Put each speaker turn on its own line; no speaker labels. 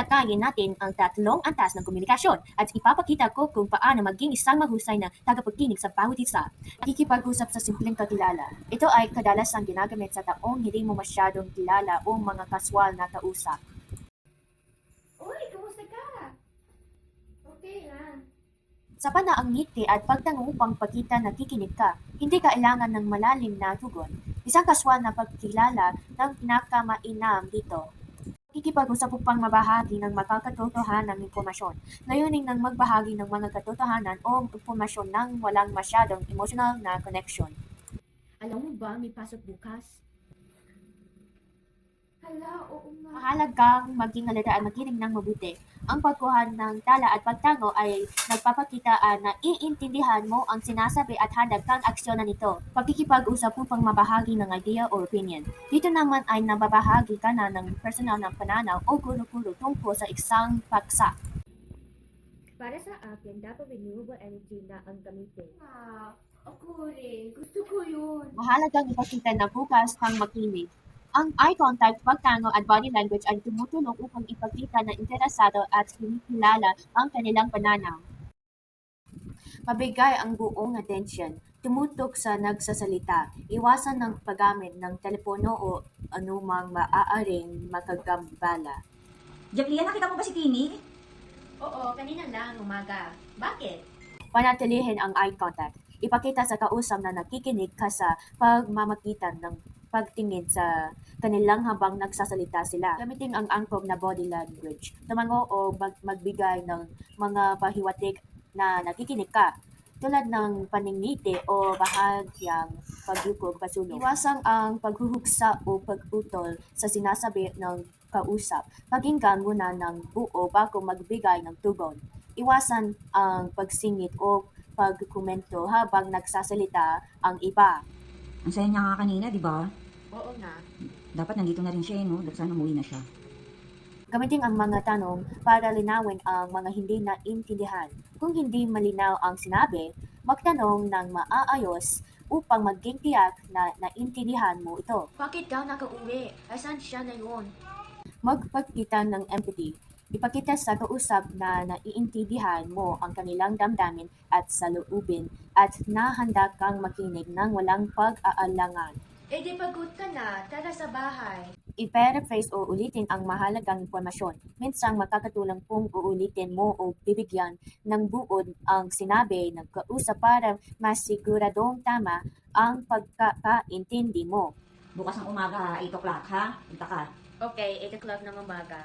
Tatayin natin ang tatlong antas ng komunikasyon at ipapakita ko kung paano maging isang mahusay na tagapagkinig sa bawat isa. Nakikipag-usap sa simpleng kakilala. Ito ay kadalasang ginagamit sa taong hindi mo masyadong kilala o mga kaswal na kausap.
Uy, kumusta ka? Okay lang.
Sapat na ang ngiti at pagtango upang pagkita na kikinig ka. Hindi kailangan ng malalim na tugon. Isang kaswal na pagkilala ng pinakamainam dito. Kikipag-usap upang mabahagi ng makakatotohanan ng impormasyon. Layunin ng magbahagi ng mga katotohanan o impormasyon ng walang masyadong emotional na connection. Alam mo ba may pasok bukas?
Hala, oo nga.
Mahalagang maging halata at makinig ng mabuti. Ang pagkuhan ng tala at pagtango ay nagpapakita na iintindihan mo ang sinasabi at handag kang aksyonan nito. Pagkikipag-usap upang mabahagi ng idea o opinion. Dito naman ay nababahagi ka na ng personal na pananaw o guro-guro tungkol sa isang paksa. Para sa akin, dapat renewable energy na ang gamitin.
Ah, ako rin. Gusto ko yun.
Mahalagang ipakita na bukas kang makinig. Ang eye contact, pagtango at body language ay tumutulong upang ipakita na interesado at kinikilala ang kanilang pananaw. Mabigay ang buong atensyon. Tumutok sa nagsasalita. Iwasan ng paggamit ng telepono o anumang maaaring makagambala.
Jacqueline, nakita mo ba si Tini?
Oo, kanina lang umaga. Bakit?
Panatilihin ang eye contact. Ipakita sa kausap na nakikinig ka sa pagmamagitan ng pagtingin sa kanilang habang nagsasalita sila. Gamitin ang angkop na body language. Tumango o mag- magbigay ng mga pahiwatig na nakikinig ka tulad ng paningiti o bahagyang pagyukog pasulong. Iwasang ang paghuhuksa o pagputol sa sinasabi ng kausap. Pakinggan muna ng buo bago magbigay ng tugon. Iwasan ang pagsingit o pagkomento habang nagsasalita ang iba.
Ang saya niya nga kanina, di ba?
Oo nga.
Dapat nandito na rin siya, eh, no? Dapat sana umuwi na siya.
Gamitin ang mga tanong para linawin ang mga hindi naintindihan. Kung hindi malinaw ang sinabi, magtanong ng maaayos upang maging tiyak na naintindihan mo ito.
Bakit daw nakauwi? Asan siya na yun?
Magpagkita ng empathy. Ipakita sa kausap na naiintindihan mo ang kanilang damdamin at saloobin at nahanda kang makinig ng walang pag-aalangan.
Eh di pagod ka na. Tara sa bahay.
I-paraphrase o ulitin ang mahalagang impormasyon. Minsang makakatulong kung uulitin mo o bibigyan ng buod ang sinabi ng kausap para masiguradong tama ang pagkakaintindi mo.
Bukas ng umaga, 8 o'clock, ha? Punta ka.
Okay, 8 o'clock ng umaga.